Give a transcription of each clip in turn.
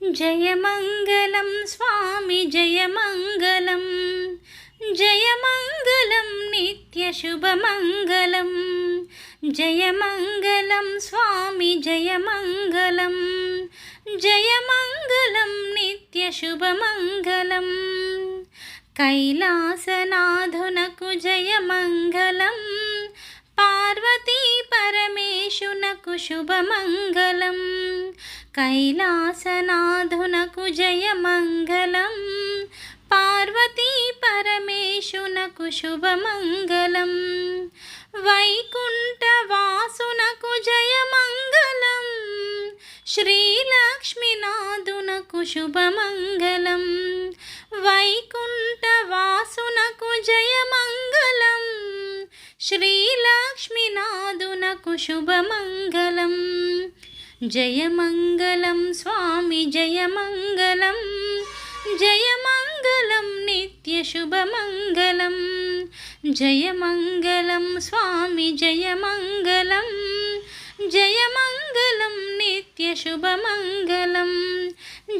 జయమంగళం స్వామి జయమంగళం జయమంగళం నిత్యశుభమంగళం జయమంగళం స్వామి జయమంగళం జయమంగళం నిత్యశుభమంగళం కైలాసనాథునకు జయమంగళం పార్వతీ పరమేశునకు శుభమంగళం కైలాసనాథునకు జయమంగళం. పార్వతీ పరమేశునకు శుభమంగళం. వైకుంఠవాసునకు జయమంగళం. శ్రీలక్ష్మీనాథునకు శుభమంగళం. వైకుంఠవాసునకు జయమంగళం. శ్రీలక్ష్మీనాథునకు శుభమంగళం. జయమంగళం స్వామి జయమంగళం జయమంగళం నిత్యశుభమంగళం జయమంగళం స్వామి జయమంగళం జయమంగళం నిత్యశుభమంగళం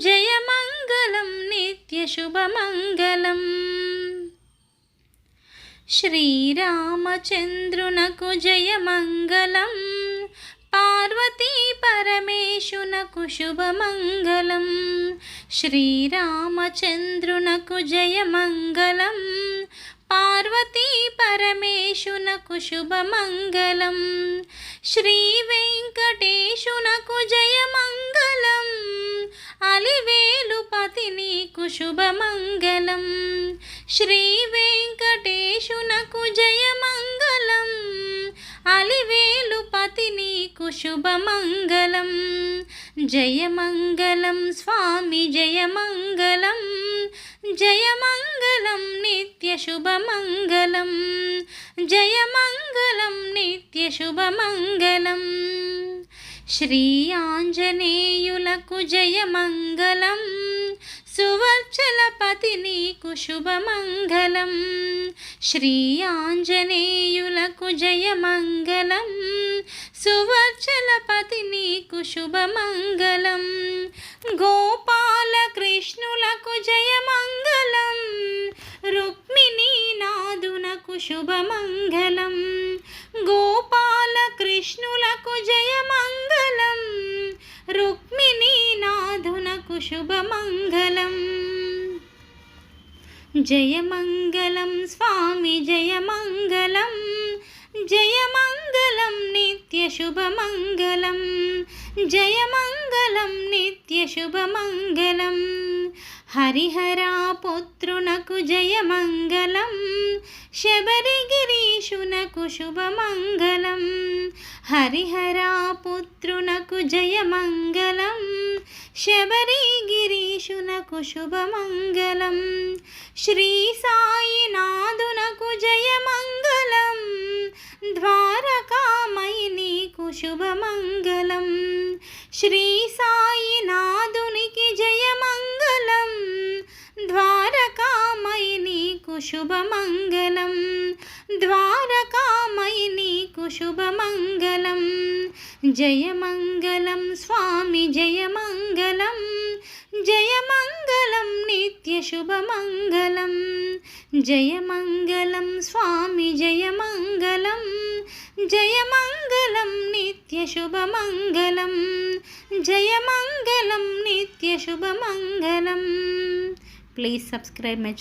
జయమంగళం నిత్యశుభమంగళం శ్రీరామచంద్రునకు జయమంగళం పార్వతీ పరమేశునకు శుభమంగళం. శ్రీరామచంద్రునకు జయమంగళం. పార్వతీ పరమేశునకు శుభమంగళం. శ్రీ వెంకటేశునకు జయమంగళం. అలివేలుపతి నీకు శుభమంగళం. శ్రీ వెంక శుభమంగళం. జయమంగళం స్వామి జయమంగళం. జయమంగళం నిత్యశుభమంగళం జయమంగళం నిత్యశుభమంగళం శ్రీ ఆంజనేయులకు జయమంగళం. సువర్చలపతి నీకు శుభమంగళం. శ్రీ ఆంజనేయులకు జయమంగళం. సువర్చలపతి నీకు శుభమంగళం గోపాలకృష్ణులకు జయమంగళం. రుక్మిణీ నాదునకు శుభమంగళం. గోపాలకృష్ణులకు జయమంగళం. రుక్మిణీ నాదునకు శుభమంగళం. జయమంగళం స్వామి జయమంగళం. జయమంగళం నీ శుభమంగళం. జయమంగళం నిత్య నిత్యశుభమంగళం హరిహరాపుత్రునకు జయమంగళం. శబరిగిరీషునకు శుభమంగళం. హరిహరాపుత్రునకు జయమంగళం. శబరిగిరీషునకు శుభమంగళం. శ్రీ శుభమంగళం. శ్రీ సాయినాథునికి జయమంగళం. ద్వారకామై నీకు శుభమంగళం. ద్వారకామై నీకు శుభమంగళం. జయమంగళం స్వామి జయమంగళం. జయమంగళం నిత్యశుభమంగళం జయమంగళం స్వామి జయమంగళం. జయమంగళం నిత్యశుభమంగళం జయమంగళం నిత్యశుభమంగళం ప్లీజ్ సబ్స్క్రైబ్ మై